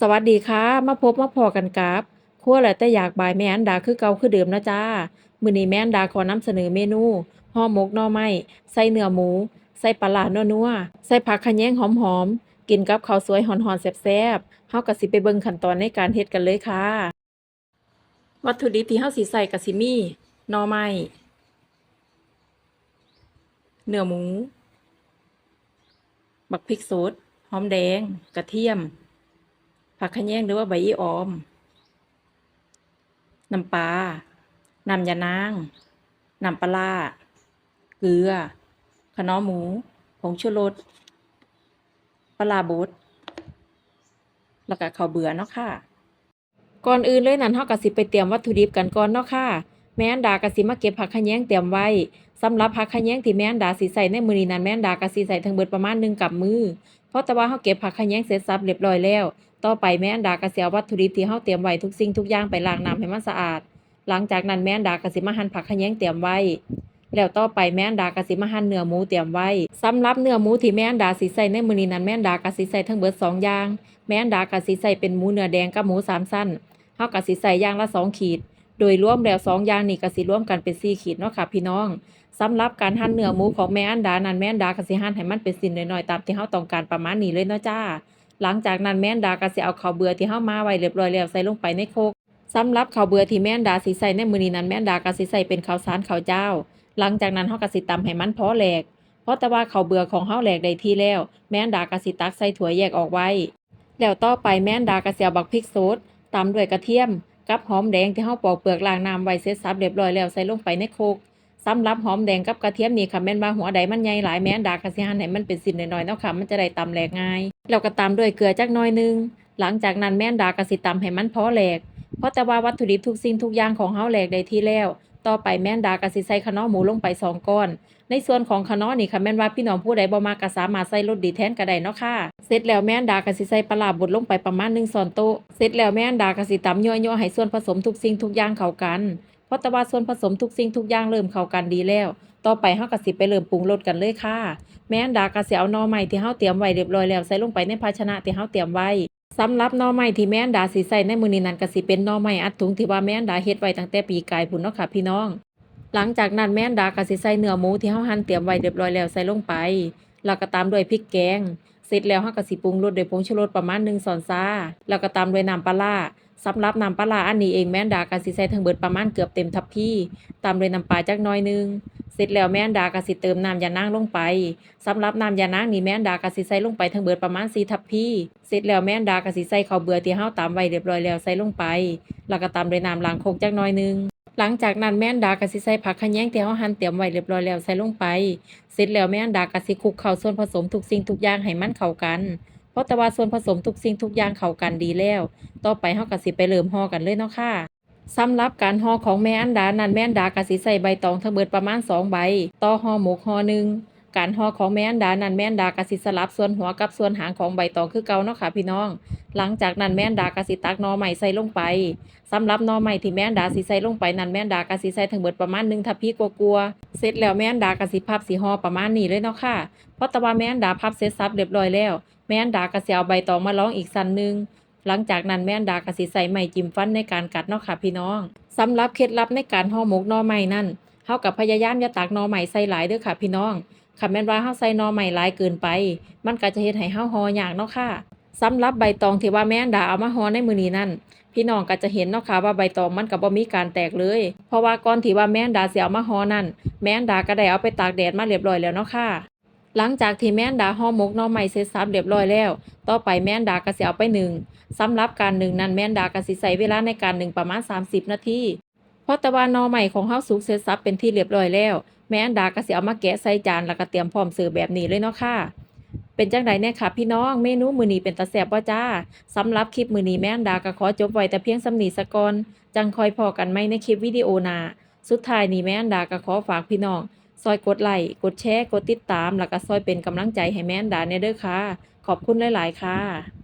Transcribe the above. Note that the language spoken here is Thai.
สวัสดีค่ะ มาพบมาพอกันกับครัวแล้วแต่อยากบายแม่อันดาคือเก่าคือเดิมนาะจ้า มื้อนี้แม่อันดาขอนำเสนอเมนูห่อหมกหน่อไม้ใส่เนื้อหมู ใส่ปลาร้านัวๆใส่ผักคะแยงหอมๆกินกับข้าวสวยร้อนๆแซ่บๆเฮาก็สิไปเบิ่งขั้นตอนในการเฮ็ดกันเลยค่ะ วัตถุดิบที่เฮาสิใส่ก็สิมีหน่อไม้เนื้อหมู บักพริกสดหอมแดง กระเทียม ผักขะแยงหรือว่าใบอีออม น้ำปลา น้ำยานาง น้ำปลา เกลือ ขนอหมู ผงชูรส ปลาบดแล้วก็ข้าวเบื่อเนาะค่ะ ก่อนอื่นเลยนั้นเฮาก็สิไปเตรียมวัตถุดิบกันก่อนเนาะค่ะ แม่นดาก็สิมาเก็บผักขะแยงเตรียมไว้สำหรับผักขะแยงที่แม่นดาสิใส่ในมื้อนี้นั้นแม่นดาก็สิใส่ทั้งเบิดประมาณ1กำมือ เพราะแต่ว่าเฮาเก็บผักขะแยงเสร็จสับเรียบร้อยแล้ว ต่อไปแม่อันดาก็สิเอาวัตถุดิบที่เฮาเตรียมไว้ทุกสิ่งทุกอย่างไปล้างน้ำให้มันสะอาด หลังจากนั้นแม่อันดาก็สิมาหั่นผักขะแยงเตรียมไว้ แล้วต่อไปแม่อันดาก็สิมาหั่นเนื้อหมูเตรียมไว้สำหรับเนื้อหมูที่แม่อันดาสิใส่ในมื้อนี้นั้นแม่อันดาก็สิใส่ทั้งเบิดสองอย่าง แม่อันดาก็สิใส่เป็นหมูเนื้อแดงกับหมูสามชั้นเฮาก็สิใส่อย่างละสองขีด โดยรวมแล้วสองอย่างนี้ก็สิรวมกันเป็นสี่ขีดเนาะค่ะพี่น้องสำหรับการหั่นเนื้อหมูของแม่อันดานั้นแม่อันดาก็สิหั่นให้มันเป็นชิ้นน้อยๆตามที่เฮาต้องการประมาณนี้เลยเนาะจ้า หลังจากนั้นแม่นดาก็สิเอาข้าวเบื่อที่เฮามาไว้เรียบร้อยแล้วใส่ลงไปในโคกสำหรับข้าวเบื่อที่แม่นดาสิใส่ในมื้อนี้นั้นแม่นดาก็สิใส่เป็นข้าวสารข้าวเจ้า หลังจากนั้นเฮาก็สิตำให้มันพอแหลกเพราะแต่ว่าข้าวเบื่อของเฮาแหลกได้ที่แล้ว แม่นดาก็สิตักใส่ถ้วยแยกออกไว้ แล้วต่อไปแม่นดาก็สิเอาบักพริกสดตำด้วยกระเทียมกับหอมแดงที่เฮาปอกเปลือกล้างน้ำไว้เสร็จสับเรียบร้อยแล้วใส่ลงไปในโคก สำหรับหอมแดงกับกระเทียมนี่ค่ะแม่นว่าหัวใดมันใหญ่หลายแม่นดาก็สิหั่นให้มันเป็นชิ้นน้อยๆเนาะค่ะมันจะได้ตำแหลกง่ายแล้วก็ตามด้วยเกลือจักน่อยนึง หลังจากนั้นแม่นดาก็สิตำให้มันพอแหลก เพราะแต่ว่าวัตถุดิบทุกสิ่งทุกอย่างของเฮาแหลกได้ที่แล้ว ต่อไปแม่นดาก็สิใส่ขนอหมูลงไปสองก้อน ในส่วนของขนอนี่ค่ะแม่นว่าพี่น้องผู้ใดบ่มักก็สามารถใส่รสดีแทนก็ได้เนาะค่ะเสร็จแล้วแม่นดาก็สิใส่ปลาบดลงไปประมาณ1ช้อนโต๊ะเสร็จแล้วแม่นดาก็สิตำยั่วๆให้ส่วนผสมทุกสิ่งทุกอย่างเข้ากัน ราะแต่ว่าส่วนผสมทุกสิ่งทุกอย่างเริ่มเข้ากันดีแล้ว ต่อไปเฮาก็สิไปเริ่มปรุงรสกันเลยค่ะ แม่นดาก็สิเอาหน่อไม้ที่เฮาเตรียมไว้เรียบร้อยแล้วใส่ลงไปในภาชนะที่เฮาเตรียมไว้สำหรับหน่อไม้ที่แม่นดาสิใส่ในมื้อนี้นั้นก็สิเป็นหน่อไม้อัดถุงที่ว่าแม่นดาเฮ็ดไว้ตั้งแต่ปีกายพุ่นเนาะค่ะพี่น้อง หลังจากนั้นแม่นดาก็สิใส่เนื้อหมูที่เฮาหั่นเตรียมไว้เรียบร้อยแล้วใส่ลงไป แล้วก็ตามด้วยพริกแกง เสร็จแล้วเฮาก็สิปรุงรสด้วยผงชูรสประมาณ1ช้อนชาแล้วก็ตามด้วยน้ำปลาร้า สำหรับน้ำปลาอันนี้เองแม่นดาก็สิใส่ทั้งเบิดประมาณเกือบเต็มทัพพี่ตามด้วยน้ำปลาจักหน่อยนึงเสร็จแล้วแม่นดาก็สิเติมน้ำยานางลงไปสำหรับน้ำยานางนี่แม่นดาก็สิใส่ลงไปทั้งเบิดประมาณ4ทัพพี่เสร็จแล้วแม่นดาก็สิใส่ข้าวเบื่อที่เฮาตำไว้เรียบร้อยแล้วใส่ลงไป แล้วก็ตามด้วยน้ำล้างโคกจักหน่อยนึงหลังจากนั้นแม่นดาก็สิใส่ผักขะแยงที่เฮาหั่นเตรียมไว้เรียบร้อยแล้วใส่ลงไป เสร็จแล้วแม่นดาก็สิคลุกเข้าส่วนผสมทุกสิ่งทุกอย่างให้มันเข้ากัน เพราะแต่ว่าส่วนผสมทุกสิ่งทุกอย่างเข้ากันดีแล้ว ต่อไปเฮาก็สิไปเริ่มห่อกันเลยเนาะค่ะสำหรับการห่อของแม่อันดานั้นแม่อันดาก็สิใส่ใบตองทั้งเบิดประมาณ2ใบ ต่อห่อหมกห่อหนึง การห่อของแม่อันดานั้นแม่อันดาก็สิสลับส่วนหัวกับส่วนหางของใบตองคือเก่าเนาะค่ะพี่น้อง หลังจากนั้นแม่อันดาก็สิตักน่อไม้ใส่ลงไปสำหรับน่อไม้ที่แม่อันดาสิใส่ลงไปนั้นแม่อันดาก็สิใส่ทั้งเบิดประมาณ1ทัพพีกว่าๆเสร็จแล้วแม่อันดาก็สิพับสิห่อประมาณนี้เลยเนาะค่ะ เพราะต่ว่าแม่อันดาพับเสร็จสับเรียบร้อยแล้ว แม่อันดาก็สิเอาใบตองมาร้องอีกสันหนึงหลังจากนั้นแม่อันดาก็สิใส่ไม้จิ้มฟันในการกัดเนาะค่ะพี่น้องสำหรับเคล็ดลับในการห่อหมกน่อไม้นั่นเฮากับพยายามอย่าตักน่อไม้ใส่หลายเด้อค่ะพี่น้อง คันแม่นว่าเฮาใส่น่อไม้หลายเกินไป มันก็จะเฮ็ดให้เฮาห่อยากเนาะค่ะสำหรับใบตองที่ว่าแม่นดาเอามาห่อในมื้อนี้นั่น พี่น้องก็จะเห็นเนาะค่ะว่าใบตองมันก็บ่มีการแตกเลย เพราะว่าก่อนที่ว่าแม่นดาสิเอามาห่อนั่น แม่นดาก็ได้เอาไปตากแดดมาเรียบร้อยแล้วเนาะค่ะ หลังจากที่แม่นดาห่อหมกน่อไม้เสร็จสับเรียบร้อยแล้ว ต่อไปแม่นดาก็สิเอาไปนึ่งสำหรับการนึ่งนั้นแม่นดาก็สิใช้เวลาในการนึ่งประมาณ 30 นาทีเพราะแต่ว่าน่อไม้ของเฮาสุกเสร็จสับเป็นที่เรียบร้อยแล้ว แม่นดาก็สิเอามาแกะใส่จานแล้วก็เตรียมพร้อมเสิร์ฟแบบนี้เลยเนาะค่ะ เป็นจังไดแน่ค่ะพี่น้องเมนูมื้อนี้เป็นตาแซ่บบ่จ้าสำหรับคลิปมื้อนี้แม่นดาก็ขอจบไว้แต่เพียงสำนี้ซะกอนจังคอยพอกันใหม่ในคลิปวิดีโอหน้าสุดท้ายนี้แม่นดาก็ขอฝากพี่น้องซอยกดไลค์กดแชร์กดติดตาม แล้วก็ซอยเป็นกำลังใจให้แม่นดาแน่เด้อค่ะ ขอบคุณหลาย ๆ ค่ะ